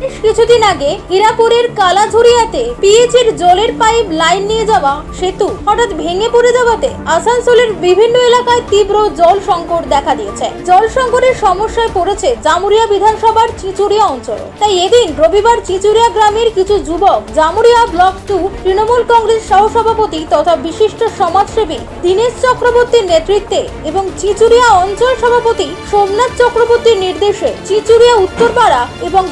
কিছুদিন আগে হীরাপুরের কালাঝুরিয়াতে পিএইচের জলের পাইপ লাইন নিয়ে যাওয়া সেতু হঠাৎ ভেঙে পড়ে যাওয়াতে আসানসোলের বিভিন্ন এলাকায় তীব্র জল সংকট দেখা দিয়েছে। জল সংকটের সমস্যায় পড়েছে জামুরিয়া বিধানসভার চিচুরিয়া অঞ্চল। তাই এদিন রবিবার চিচুরিয়া গ্রামের কিছু যুবক জামুরিয়া ব্লক টু তৃণমূল কংগ্রেস সহসভাপতি তথা বিশিষ্ট সমাজসেবী দীনেশ চক্রবর্তীর নেতৃত্বে এবং চিচুরিয়া অঞ্চল সভাপতি সোমনাথ চক্রবর্তীর নির্দেশে চিচুরিয়া উত্তরপাড়া এবং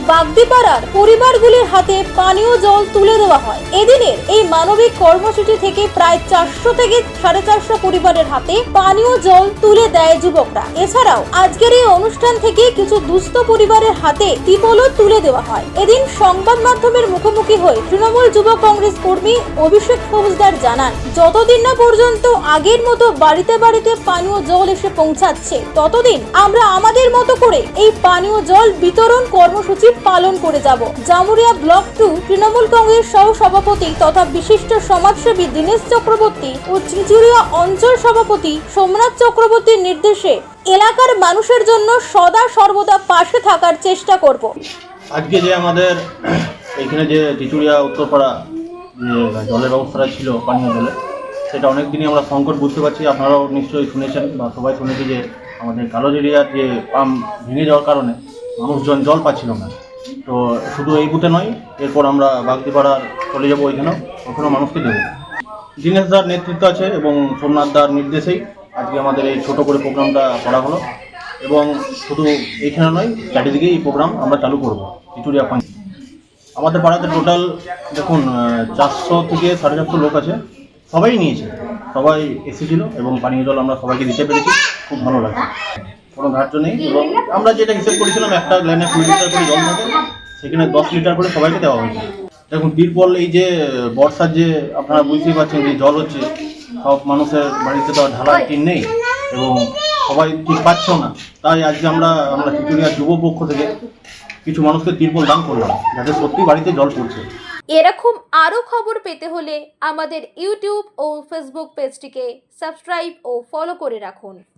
বাগদিপাড়ার পরিবারগুলির হাতে পানীয় জল তুলে দেওয়া হয়। এদিনের এই মানবিক কর্মসূচি থেকে প্রায় চারশো থেকে সাড়ে চারশো পরিবারের হাতে পানীয় জল তুলে দেয় যুবকরা। এছাড়াও আজকের এই অনুষ্ঠান থেকে কিছু দুস্থ পরিবারের হাতে টিপলও তুলে দেওয়া হয়। এদিন সংবাদ মাধ্যমের মুখোমুখি হয়ে তৃণমূল যুব কংগ্রেস কর্মী অভিষেক ফৌজদার জানান, যতদিন না পর্যন্ত আগের মতো বাড়িতে বাড়িতে পানীয় জল এসে পৌঁছাচ্ছে, ততদিন আমরা আমাদের মতো করে এই পানীয় জল বিতরণ কর্মসূচি পালন করে যাব। জামুরিয়া ব্লক টু তৃণমূল কংগ্রেস সহ সভাপতি তথা বিশিষ্ট সমাজসেবী দীনেশ চক্রবর্তী ও চিচুরিয়া অঞ্চল সভাপতি সোমনাথ চক্রবর্তীর নির্দেশে এলাকার মানুষের জন্য সদা সর্বদা পাশে থাকার চেষ্টা করব। আজকে যে আমাদের এখানে যে চিচুড়িয়া উত্তরপাড়া, যে জলের ব্যবস্থাটা ছিল পানীয় জলের, সেটা অনেক দিনই আমরা সংকট বুঝতে পারছি। আপনারাও নিশ্চয়ই শুনেছেন বা সবাই শুনেছি যে আমাদের কালোজেরিয়ার যে পাম্প ভেঙে যাওয়ার কারণে মানুষজন জল পাচ্ছিল না। তো শুধু এই বুথে নয়, এরপর আমরা বাগদিপাড়ার চলে যাব ওইখানেও। ওখানেও মানুষকে দেবো। দীনেশ দার নেতৃত্ব আছে এবং সোমনাথ দার নির্দেশেই আজকে আমাদের এই ছোট করে প্রোগ্রামটা করা হলো। এবং শুধু এইখানে নয়, চারিদিকেই এই প্রোগ্রাম আমরা চালু করব। চিচুড়িয়া পাঁচ আমাদের পাড়াতে টোটাল দেখুন চারশো থেকে সাড়ে চারশো লোক আছে। সবাই নিয়েছে। সবাই এসেছিল এবং পানীয় জল আমরা সবাইকে দিতে পেরেছি। খুব ভালো লাগে কোনো ধার্য নেই এবং আমরা যেটা হিসেব করেছিলাম একটা লাইনে কুড়ি লিটার করে জল থাকে সেখানে দশ লিটার করে সবাইকে দেওয়া হয়েছে। দেখুন তিরপল এই যে বর্ষার যে আপনারা বুঝতেই পারছেন যে জল হচ্ছে সব মানুষের বাড়িতে তো ঢালার টিন নেই এবং সবাই ঠিক পাচ্ছেও না। তাই আজকে আমরা আমরা চিচুড়িয়া যুব পক্ষ থেকে কিছু মানুষকে তিরপল দান করলাম যাতে সত্যি বাড়িতে জল পড়ছে। এরকম আরও খবর পেতে হলে আমাদের ইউটিউব ও ফেসবুক পেজটিকে সাবস্ক্রাইব ও ফলো করে রাখুন।